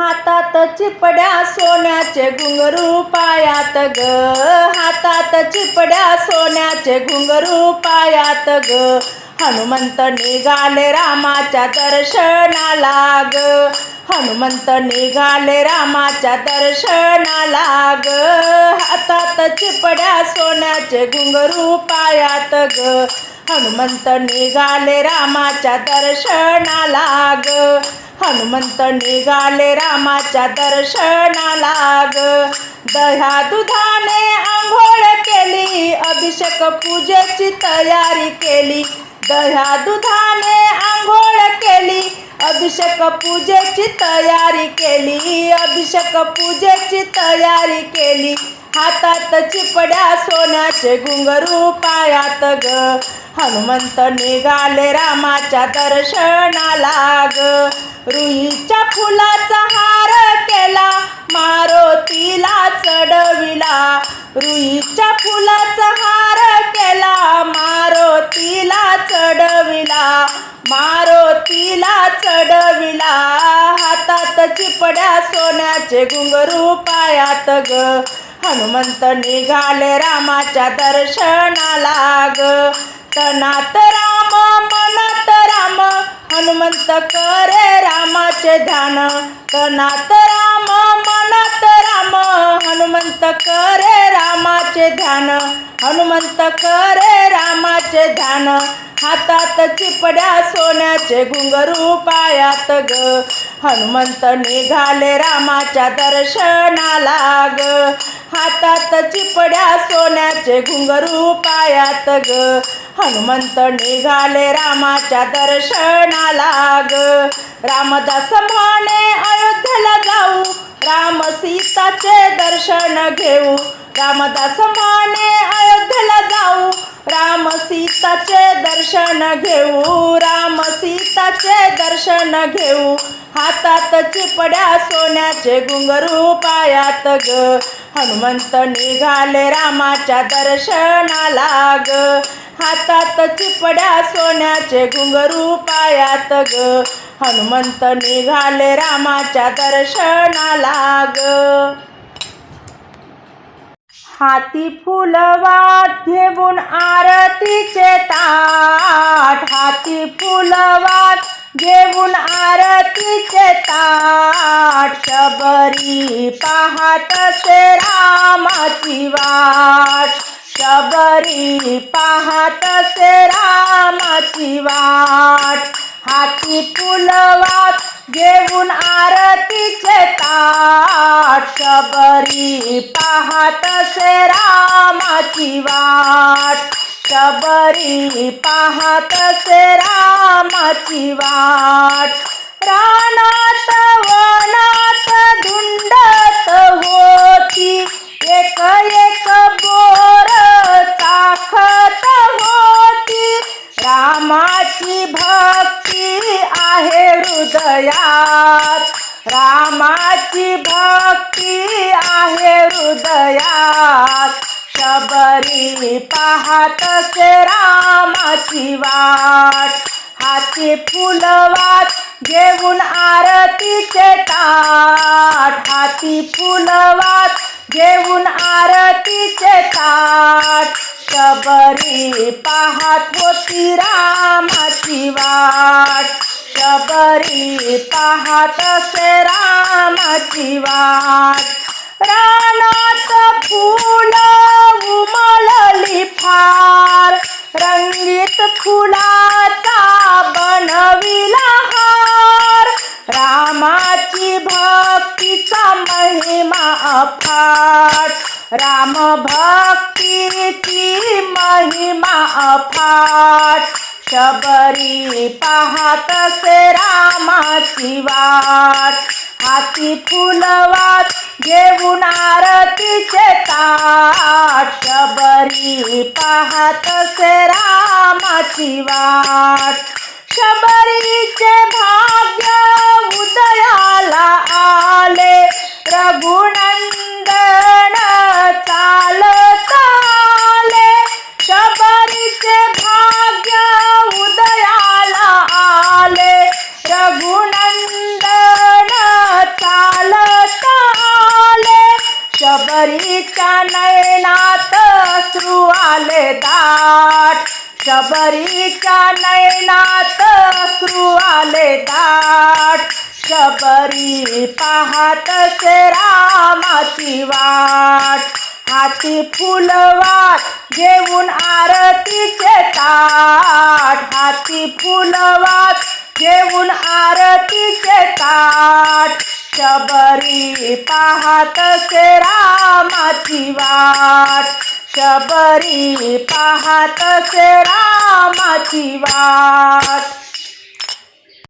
हातात चिपड्या सोन्याचे घुंगरू पायात ग. हातात चिपड्या सोन्याचे घुंगरू पायात ग. हनुमंत निघाले रामाच्या दर्शनाला ग. हनुमंत निघाले रामाच्या दर्शनाला ग. हातात चिपड्या सोन्याचे घुंगरू पायात ग. हनुमंत निघाले रामाच्या दर्शनाला ग. हनुमंत निघाले रामाच्या दर्शनाला ग. दह्या दुधाने आंघोळ केली अभिषेक पूजेची तयारी केली. दह्या दुधाने आंघोळ केली अभिषेक पूजेची तयारी केली. अभिषेक पूजेची तयारी केली. हातात चिपड्या सोन्याचे घुंगरू पायात ग. हनुमंत निघाले रामाच्या दर्शनाला ग. रुईच्या फुलाचा हार केला मारुतीला चढविला. रुईच्या फुलाचा हार केला मारुतीला चढविला. मारुतीला चढविला. हातात चिपड्या सोन्याचे घुंगरू पायात ग. हनुमंत निघाले रामाच्या दर्शनाला ग. तनात राम मनात राम हनुमंत करे रामाचे ध्यान तनात राम मनात राम हनुमंत करे रामाचे ध्यान हनुमंत करे रामाचे ध्यान हातात चिपड्या सोन्याचे घुंगरू पायात ग. हनुमंत निघाले रामाच्या दर्शनाला ग. हातात चिपड्या सोन्याचे घुंगरू पायात ग. हनुमंत निघाले रामाच्या दर्शनाला ग रामदास म्हणे अयोध्येला जाऊ. राम सीताचे दर्शन घेऊ. रामदास म्हणे अयोध्येला जाऊ. राम सीताचे दर्शन घेऊ. राम सीताचे दर्शन घेऊ. हातात चिपड्या सोन्याचे घुंगरू पायात ग. हनुमंत निघाले रामाच्या दर्शनाला ग हातात चिपड्या सोन्याचे घुंगरू पायात ग. हनुमंत निघाले रामाच्या दर्शनाला ग. हाती फुलवात घेऊन आरतीचे ताट. हाती फुलवात घेऊन आरतीचे ताट. शबरी पाहत से रामाची वाट. शबरी पाहत से रामाची वाट. हाती पुलवात घेऊन आरतीचे ताट. शबरी पाहत से रामाची वाट. शबरी पाहत से रामाची वाट. हृदयात. रामाची भक्ती आहे हृदयात. शबरी पाहत से रामाची वाट. हाती फुलवात घेऊन आरतीचे ताट. हाती फुलवात घेऊन आरतीचे ताट. शबरी पाहत होती रामाची वाट पाहत से रामाची वाट. रानात फुल उमलली फार. रंगीत फुलाचा बनविला हार. रामाची भक्तीचा महिमा अफाट. राम भक्तीची महिमा अफाट. शबरी पाहत से रामाची वाट. हाती फुलवात घेऊन आरतीचे ताट शबरी पाहत से रामाची वाट. शबरीचे भाग्य उदयाला आले. रघुनंदन का नयनात अश्रू आले दाट. शबरीच्या नयनात अश्रू आले दाट. शबरी पाहत रामाची वाट. हाती फुलवाट घेऊन आरतीचे ताट. हाती फुलवाट घेऊन आरतीचे ताट शबरी पाहत से रामाची वाट. शबरी पाहत से रामाची वाट.